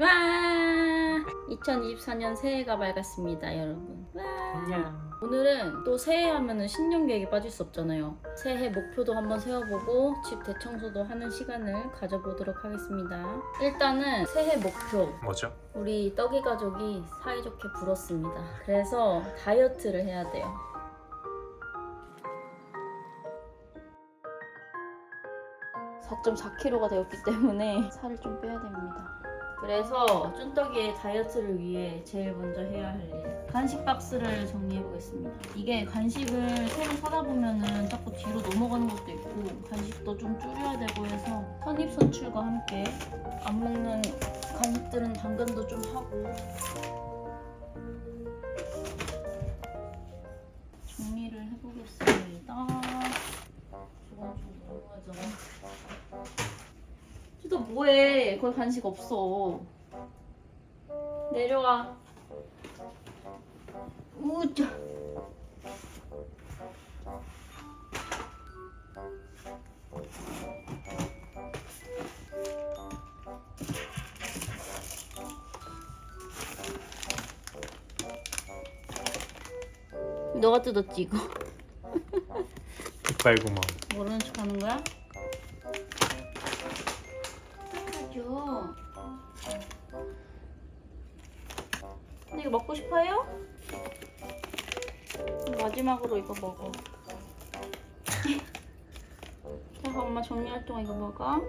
와! 2024년 새해가 밝았습니다, 여러분. 와! 오늘은 또 새해 하면은 신년 계획에 빠질 수 없잖아요. 새해 목표도 한번 세워보고 집 대청소도 하는 시간을 가져보도록 하겠습니다. 일단은 새해 목표. 뭐죠? 우리 떡이 가족이 사이좋게 불었습니다. 그래서 다이어트를 해야 돼요. (4.4kg가) 되었기 때문에 살을 좀 빼야 됩니다. 그래서 쭌떡이의 다이어트를 위해 제일 먼저 해야 할 일. 간식 박스를 정리해 보겠습니다. 이게 간식을 새로 사다 보면은 자꾸 뒤로 넘어가는 것도 있고 간식도 좀 줄여야 되고 해서 선입선출과 함께 안 먹는 간식들은 당근도 좀 하고 거기 간식 없어. 내려와. 우짜. 너가 뜯었지 이거? 이빨구멍 모르는 척 하는 거야? 줘. 근데 이거 먹고 싶어요? 마지막으로 이거 먹어. 자, 엄마 정리할 동안 이거 먹어.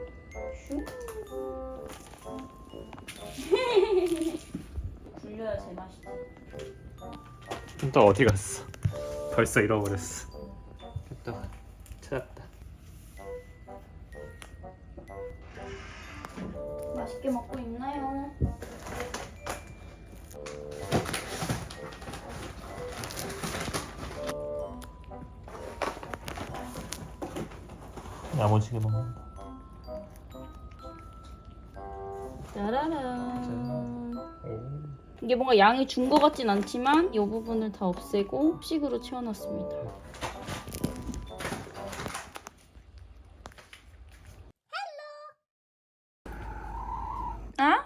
슉. 굴려야 제맛이지. 또 어디 갔어? 벌써 잃어버렸어 맛있게 먹고 있나요? 야무지게 먹는다 짜라란. 오. 이게 뭔가 양이 준 것 같진 않지만 이 부분을 다 없애고 식으로 채워놨습니다. 아?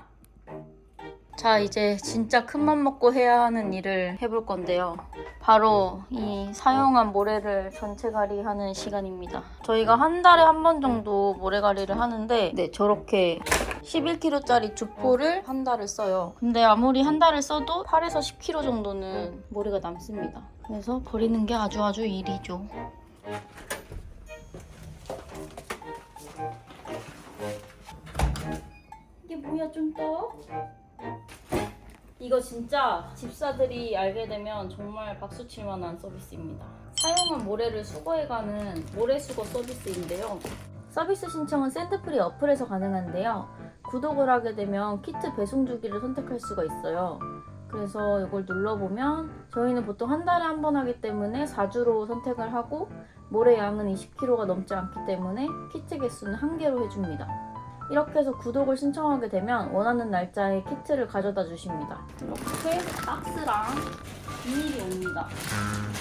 자 이제 진짜 큰맘 먹고 해야 하는 일을 해볼 건데요. 바로 이 사용한 모래를 전체갈이 하는 시간입니다. 저희가 한 달에 한 번 정도 모래갈이를 하는데 네 저렇게 11kg짜리 주포를 한 달을 써요. 근데 아무리 한 달을 써도 8에서 10kg 정도는 모래가 남습니다. 그래서 버리는 게 아주 아주 일이죠. 뭐야 좀 떠? 이거 진짜 집사들이 알게 되면 정말 박수 칠 만한 서비스입니다. 사용한 모래를 수거해가는 모래수거 서비스인데요. 서비스 신청은 샌드프리 어플에서 가능한데요. 구독을 하게 되면 키트 배송 주기를 선택할 수가 있어요. 그래서 이걸 눌러보면 저희는 보통 한 달에 한 번 하기 때문에 4주로 선택을 하고 모래 양은 20kg가 넘지 않기 때문에 키트 개수는 한 개로 해줍니다. 이렇게 해서 구독을 신청하게 되면 원하는 날짜에 키트를 가져다 주십니다. 이렇게 박스랑 비닐이 옵니다. 음,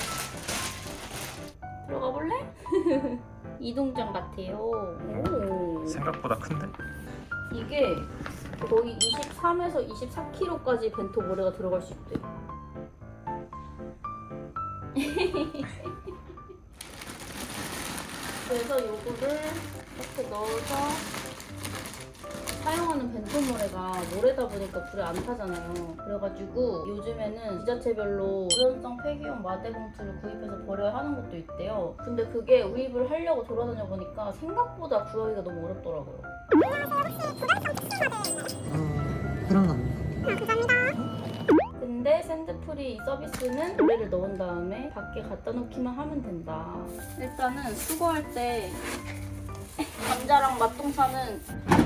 들어가 볼래? 이동장 같아요. 오. 생각보다 큰데? 이게 거의 23에서 24kg까지 벤토 모래가 들어갈 수 있대요. 그래서 요거를 이렇게 넣어서 사용하는 벤토 모래가 모래다 보니까 불에 안 타잖아요. 그래가지고 요즘에는 지자체별로 유연성 폐기용 마대 봉투를 구입해서 버려야 하는 것도 있대요. 근데 그게 구입을 하려고 돌아다녀 보니까 생각보다 구하기가 너무 어렵더라고요. 그런 겁니다. 근데 샌드프리 서비스는 모래를 넣은 다음에 밖에 갖다 놓기만 하면 된다. 일단은 수거할 때 감자랑 맛동산은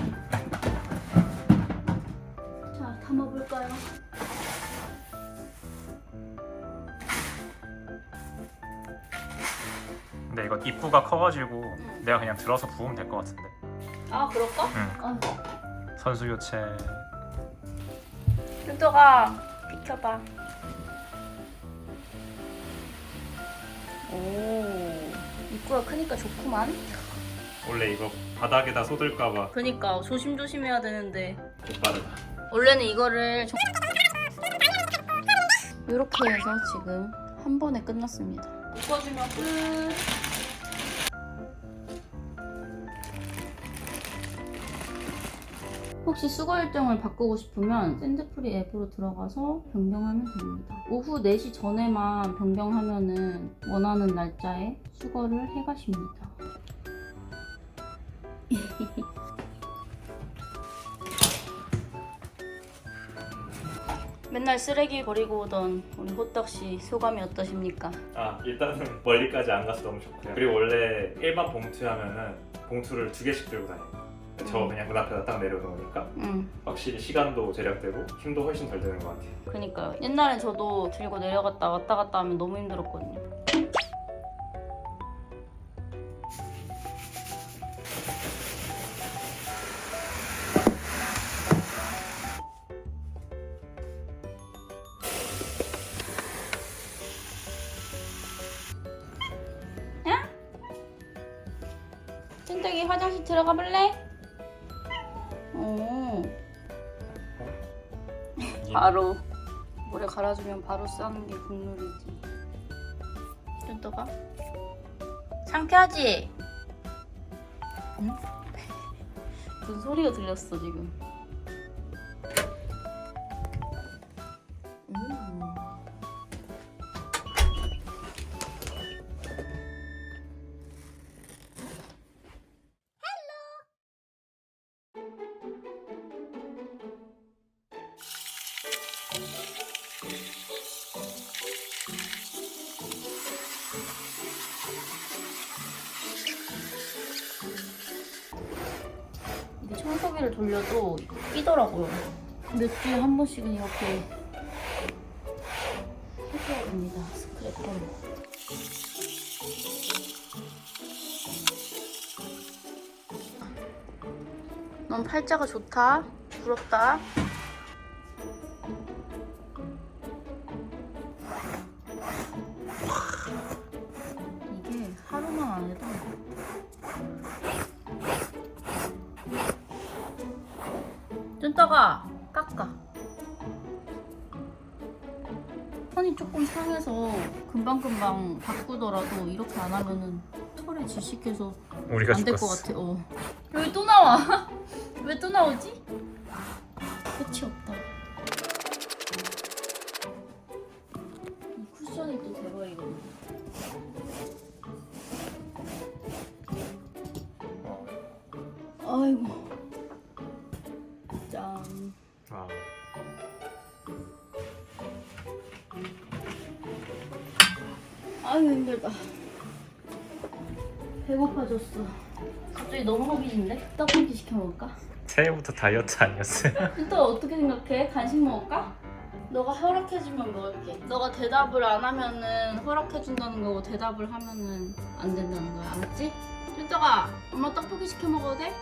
이거 입구가 커가지고 응. 내가 그냥 들어서 부으면 될 것 같은데 아 그럴까? 응 어. 선수 교체 뚜뚜가 비켜봐. 오 입구가 크니까 좋구만. 원래 이거 바닥에다 쏟을까봐 그니까 조심조심해야 되는데 못 바르다 원래는 이거를 좀- 이렇게 해서 지금 한 번에 끝났습니다. 묶어주면 끝. 혹시 수거 일정을 바꾸고 싶으면 샌드프리 앱으로 들어가서 변경하면 됩니다. 오후 4시 전에만 변경하면은 원하는 날짜에 수거를 해가십니다. 맨날 쓰레기 버리고 오던 우리 호떡 씨 소감이 어떠십니까? 아 일단은 멀리까지 안 가서 너무 좋고요. 그리고 원래 일반 봉투 하면은 봉투를 두 개씩 들고 다녀요. 저 음. 그냥 문 앞에다 딱 내려놓으니까 응, 확실히 시간도 절약되고 힘도 훨씬 덜 드는 것 같아요. 그니까요. 옛날엔 저도 들고 내려갔다 왔다 갔다 하면 너무 힘들었거든요. 야? 찐떡이 화장실 들어가 볼래? 바로 물에 갈아주면 바로 싸는 게 국룰이지. 쫀또가 상쾌하지? 응? 무슨 소리가 들렸어 지금? 청소기를 돌려도 끼더라고요. 몇 주에 한 번씩은 이렇게 해줘야 됩니다. 스크래퍼로. 넌 팔자가 좋다. 부럽다. 쫀따가 깎아. 턴이 조금 상해서 금방금방 바꾸더라도 이렇게 안 하면은 털에 질식해서 우리가 안 될것 같아. 어. 여기 또 나와. 왜 또 나오지? 끝이 없다. 아, 아유 힘들다. 배고파졌어. 갑자기 너무 허기진데? 떡볶이 시켜 먹을까? 새해부터 다이어트 아니었어요? 또 어떻게 생각해? 간식 먹을까? 너가 허락해주면 먹을게. 너가 대답을 안 하면은 허락해준다는 거고 대답을 하면은 안 된다는 거야. 알았지? 쭈떡아, 엄마 떡볶이 시켜 먹어도 돼?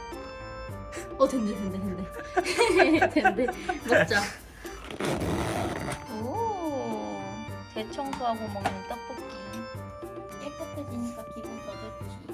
어 된대 된대 된대 된대 먹자. 오 대청소하고 먹는 떡볶이 깨끗해지니까 기분 더 좋지.